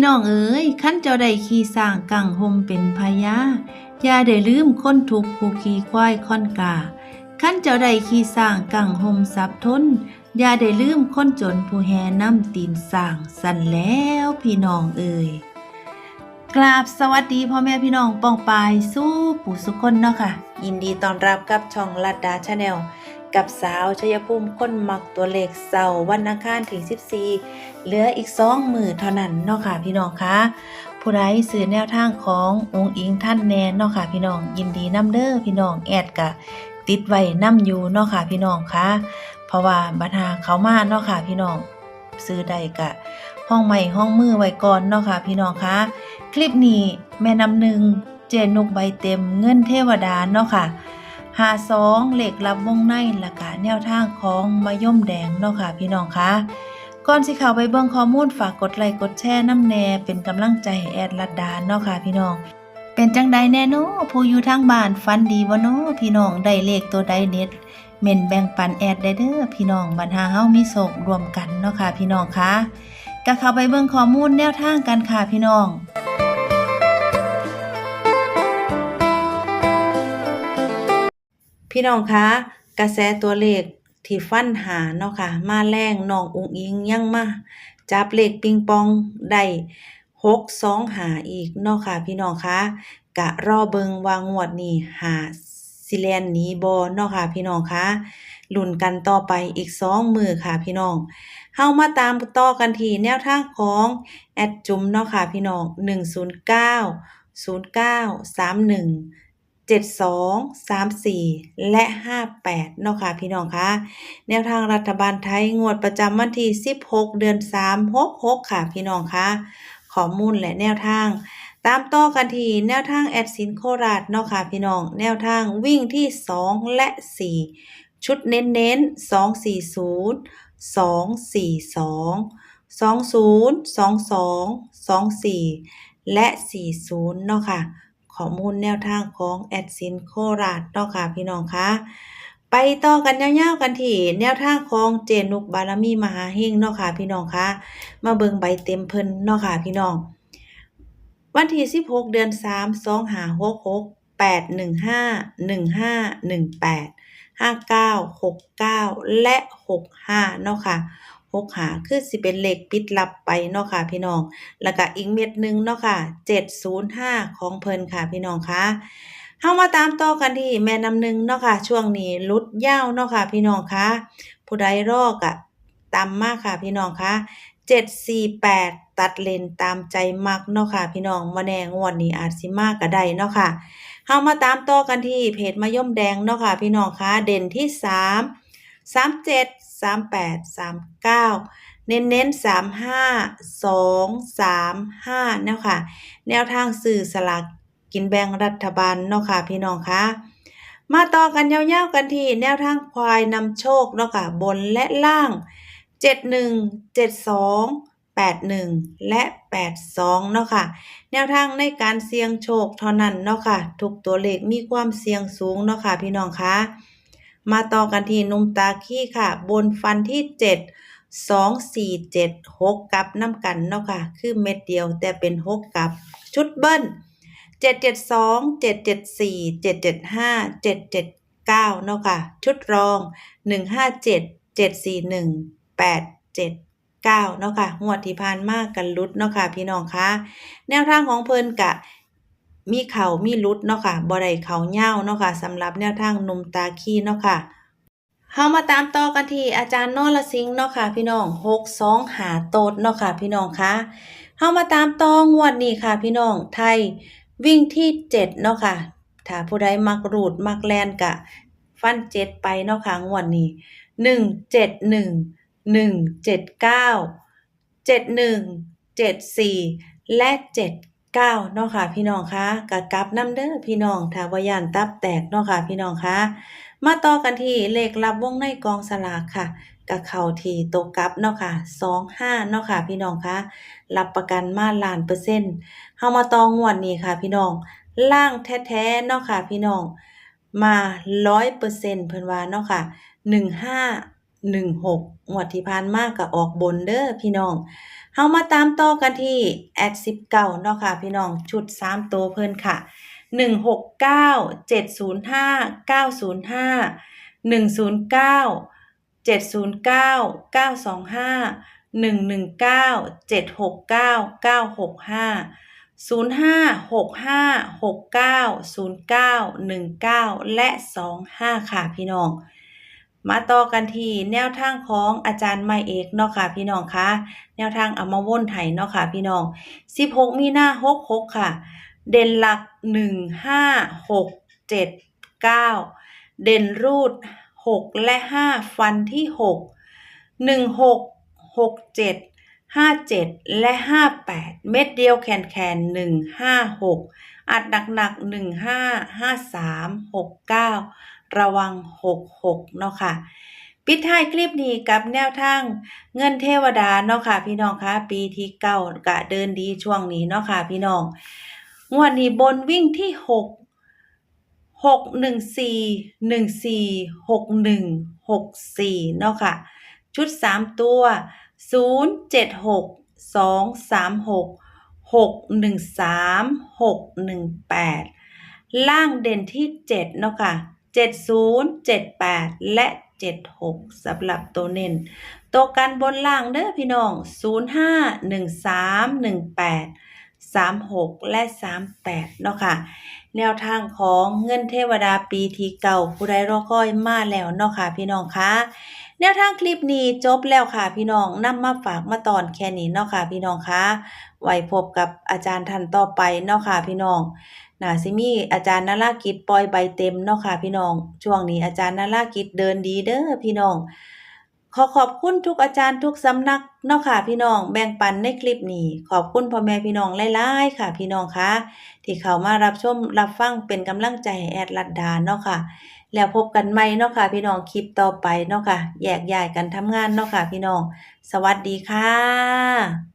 พี่น้องเอ๋ยขั้นเจ้าได้ขี่สร้างกังหมเป็นพญาอย่าได้ลืมคนทุกผู้ขี่ควายค่อนกาขั้นเจ้าได้ขี่สร้างกังหมสับทนอย่าได้ลืมคนจนผู้แห่น้ำตีนสร้างสั่นแล้วพี่น้องเอ๋ยกราบสวัสดีพ่อแม่พี่น้องปองปายสู้ปู่สุคนเนาะค่ะ ยินดีต้อนรับกับช่องลัดดาชาแนล กับสาวชยภูมิคนมักตัวเลขเสาร์วันอังคารที่14 เหลืออีกสองมือเท่านั้นเนาะค่ะพี่น้องคะผู้ใดสื่อแนวทางขององค์อิงท่านแนนเนาะค่ะพี่น้องยินดีนํเด้อพี่น้องแอดกะติดไว้นํอยู่เนาะค่ะพี่น้องคะเพราะว่าบัญหาเขามาเนาะค่ะพี่น้องซื้อใดกะ ห้องใหม่ห้องมือไว้ก่อนเนาะค่ะพี่น้องคะคลิปนี้แม่นำหนึ่งเจนกใบเต็มเงินเทวดาเนาะค่ะ หาสองเหล็กรับวงในและกะแนวทางของมะย่มแดงเนาะค่ะพี่น้องคะก่อนสิข้าไปเบิ่งข้อมูลฝากกดไลค์กดแชร์น้ำแน่เป็นกำลังใจให้แอดลัดดานเนาะค่ะพี่น้อง เป็นจังใดแน่เนาะผู้อยู่ทางบ้านฟันดีบ่เนาะพี่น้องได้เลขตัวใดเด็ดเม่นแบ่งปันแอดได้เด้อพี่น้องบรรหาเฮามีโศกรวมกันเนาะค่ะพี่น้องคะก็เข้าไปเบิ่งข้อมูลแนวทางกันค่ะพี่น้อง พี่น้องคะกระแสตัวเลขที่ฟันหาเนาะค่ะ มาแรงน้องอุงอิงยังมาจับเลขปิงปองได้หกสองหาอีกเนาะค่ะ พี่น้องคะกะรอเบิงวางงวดนี้หาสิแลนหนีบอเนาะค่ะ พี่น้องคะลุ้นกันต่อไปอีกสองมือค่ะ พี่น้องเฮามาตามต่อกันทีแนวทางของแอดจุมเนาะค่ะ พี่น้อง109 72 34 และ 58 เนาะค่ะพี่น้องคะแนวทางรัฐบาลไทยงวดประจำวันที่ 16 เดือน 3 66 ค่ะพี่น้องคะข้อมูลและแนวทาง ตามต่อกันทีแนวทางแอดสินโคราชเนาะค่ะพี่น้อง แนวทางวิ่งที่ 2 และ 4 ชุดเน้นๆ240 242 20 22 24 และ 40 เนาะค่ะ ข้อมูลแนวทางของแอดซินโคราชเนาะค่ะพี่น้องคะไปต่อกันยาวๆกันที่แนวทางของเจนุกบารมีมหาเฮงเนาะค่ะพี่น้องคะมาเบิ่งใบเต็มเพิ่นเนาะค่ะพี่น้อง วันที่ 16 เดือน 3 2566 815 1518 59 69และ65เนาะค่ะ 6หาคือสิเป็นเลขปิดลับไปเนาะค่ะพี่น้อง แล้วก็อีกเม็ดหนึ่งเนาะค่ะ705ของเพิ่นค่ะพี่น้องคะเฮามาตามต่อกันที่แม่น้ำหนึ่งเนาะค่ะ ช่วงนี้ลุดยาวเนาะค่ะพี่น้องคะผู้ใดรอกอะตามมากค่ะพี่น้องคะ748ตัดเลนตามใจมักเนาะค่ะ พี่น้องบ่แนงวดนี้อาจสิมากก็ได้เนาะค่ะเฮามาตามต่อกันที่เพจมะย่มแดงเนาะค่ะ พี่น้องคะเด่นที่3 37 38 39 เน้นเน้นสามห้าสองสามห้าเนาะค่ะแนวทางสื่อสลากกินแบ่งรัฐบาลเนาะค่ะพี่น้องคะมาต่อกันยาวๆกันที่แนวทางควายนำโชคเนาะค่ะบนและล่างเจ็ดหนึ่งเจ็ดสองแปดหนึ่งและแปดสองเนาะค่ะ แนวทางในการเสี่ยงโชคเท่านั้นเนาะค่ะ ทุกตัวเลขมีความเสี่ยงสูงเนาะค่ะพี่น้องคะ มาต่อกันที่นุ่มตาขี้ค่ะ บนฟันที่เจ็ดสองสี่เจ็ดหกกับน้ำกันเนาะค่ะ คือเม็ดเดียวแต่เป็นหกกับ ชุดเบิ้ลเจ็ดเจ็ดสองเจ็ดเจ็ดสี่เจ็ดเจ็ดห้าเจ็ดเจ็ดเก้าเนาะค่ะ ชุดรองหนึ่งห้าเจ็ดเจ็ดสี่หนึ่งแปดเจ็ดเก้าเนาะค่ะงวดที่ผ่านมากกันลุดเนาะค่ะพี่น้องคะแนวทางของเพิ่นกะ มีเข่ามีลุดเนาะค่ะบ่ได้เข่าเหย้าเนาะค่ะสำหรับแนวทางหนุ่มตาขี้เนาะค่ะเฮามาตามต่อกันที่อาจารย์นอรสิงห์เนาะค่ะ พี่น้อง62หาโตดเนาะค่ะ พี่น้องคะเฮามาตามต่องวดนี้ค่ะ พี่น้องไทยวิ่งที่7เนาะค่ะ ถ้าผู้ใดมักรูดมักแลนกะ ฟัน7ไปเนาะค่ะงวดนี้171 179 71 74และเจ็ด 79เนาะค่ะพี่น้องคะกะกลับน้ำเด้อพี่น้องถ้าบ่ย่านตับแตกเนาะค่ะพี่น้องคะมาต่อกันที่เลขรับวงในกองสลากค่ะกับเข้าทีตกกลับเนาะค่ะ25เนาะค่ะพี่น้องคะรับประกันมาล้านเปอร์เซ็นต์เฮามาต่องวดนี้ค่ะพี่น้องล่างแท้ๆเนาะค่ะพี่น้องมา100%เปอร์เซ็นต์เพิ่นว่าเนาะค่ะ15 16งห้าหนึ่งหกอวดที่ผ่านมาก็ออกบนเด้อพี่น้อง เฮามาตามต่อกันที่แอด19เนาะค่ะ พี่น้องชุด3ตัวเพิ่นค่ะ169 705 905 109 709 925 119 769 965 05 65 69 09 19และ25ค่ะพี่น้อง มาต่อกันที่แนวทางของอาจารย์ไม้เอกเนาะค่ะพี่น้องคะแนวทางเอามาวนไห้เนาะค่ะพี่น้อง 16 มีหน้า 66 ค่ะ เด่นหลัก 1 5 6 7 9 เด่นรูด 6 และ 5 ฟันที่ 6 1 6 6 7 5 7 และ 58 เม็ดเดียวแคนแคน1 5 6 อัดหนักๆ1 5 5 3 6 9 ระวัง 66 เนาะค่ะ ปิดท้ายคลิปนี้กับแนวทางเงินเทวดาเนาะค่ะ พี่น้องคะปีที่เก้ากะเดินดีช่วงนี้เนาะค่ะ พี่น้องงวดนี้บนวิ่งที่หกหกหนึ่งสี่หนึ่งสี่หกหนึ่งหกสี่เนาะค่ะ ชุดสามตัวศูนย์เจ็ดหกสองสามหกหกหนึ่งสามหกหนึ่งแปดล่างเด่นที่เจ็ดเนาะค่ะ เจ็ดศูนย์เจ็ดแปดและเจ็ดหกสำหรับตัวเน้นตัวกันบนล่างเด้อพี่น้อง 0 5 1 3 1 8 3 6 และ 38 เนาะค่ะ แนวทางของเงินเทวดาปีที่เก่าผู้ใดรอคอยมาแล้วเนาะค่ะ พี่น้องคะแนวทางคลิปนี้จบแล้วค่ะ พี่น้องนำมาฝากมาตอนแค่นี้เนาะค่ะ พี่น้องคะไว้พบกับอาจารย์ท่านต่อไปเนาะค่ะ พี่น้อง น่าสิมีอาจารย์นรากิจปล่อยใบเต็มเนาะค่ะพี่น้อง ช่วงนี้อาจารย์นรากิจเดินดีเด้อพี่น้อง ขอขอบคุณทุกอาจารย์ทุกสำนักเนาะค่ะพี่น้องแบ่งปันในคลิปนี้ ขอบคุณพ่อแม่พี่น้องหลายๆค่ะ พี่น้องคะที่เข้ามารับชมรับฟังเป็นกำลังใจให้แอดลัดดาเนาะค่ะ แล้วพบกันใหม่เนาะค่ะ พี่น้องคลิปต่อไปเนาะค่ะแยกย้ายกันทำงานเนาะค่ะ พี่น้อง สวัสดีค่ะ